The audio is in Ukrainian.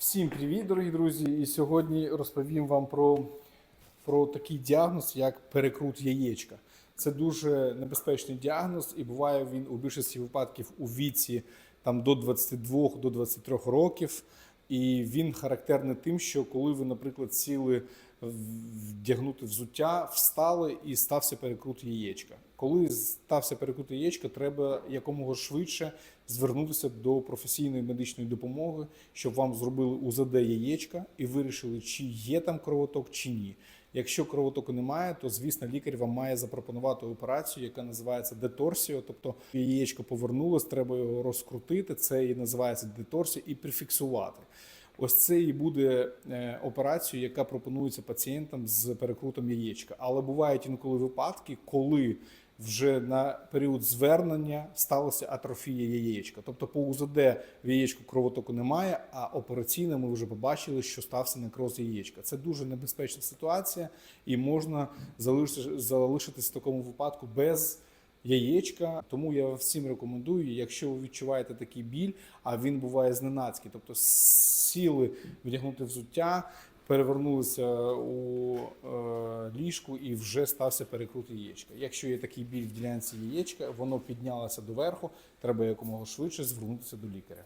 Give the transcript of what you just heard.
Всім привіт, дорогі друзі! І сьогодні розповім вам про, про такий діагноз, як перекрут яєчка. Це дуже небезпечний діагноз, і буває він у більшості випадків у віці там, до 22 до 23 років. І він характерний тим, що коли ви, наприклад, сіли вдягнути взуття, встали і стався перекрут яєчка. Коли стався перекрут яєчка, треба якомога швидше звернутися до професійної медичної допомоги, щоб вам зробили УЗД яєчка і вирішили, чи є там кровоток, чи ні. Якщо кровотоку немає, то звісно лікар вам має запропонувати операцію, яка називається деторсіо. Тобто яєчко повернулось, треба його розкрутити. Це і називається деторсія, і прифіксувати. Ось це і буде е, операцією, яка пропонується пацієнтам з перекрутом яєчка. Але бувають інколи випадки, коли вже на період звернення сталася атрофія яєчка. Тобто по УЗД в яєчку кровотоку немає, а операційно ми вже побачили, що стався некроз яєчка. Це дуже небезпечна ситуація, і можна залишити- залишитись в такому випадку без яєчка. Тому я всім рекомендую, якщо ви відчуваєте такий біль, а він буває зненацький, тобто сіли вдягнути взуття. Перевернулися у е, ліжку і вже стався перекрут яєчка. Якщо є такий біль в ділянці яєчка, воно піднялося доверху, треба якомога швидше звернутися до лікаря.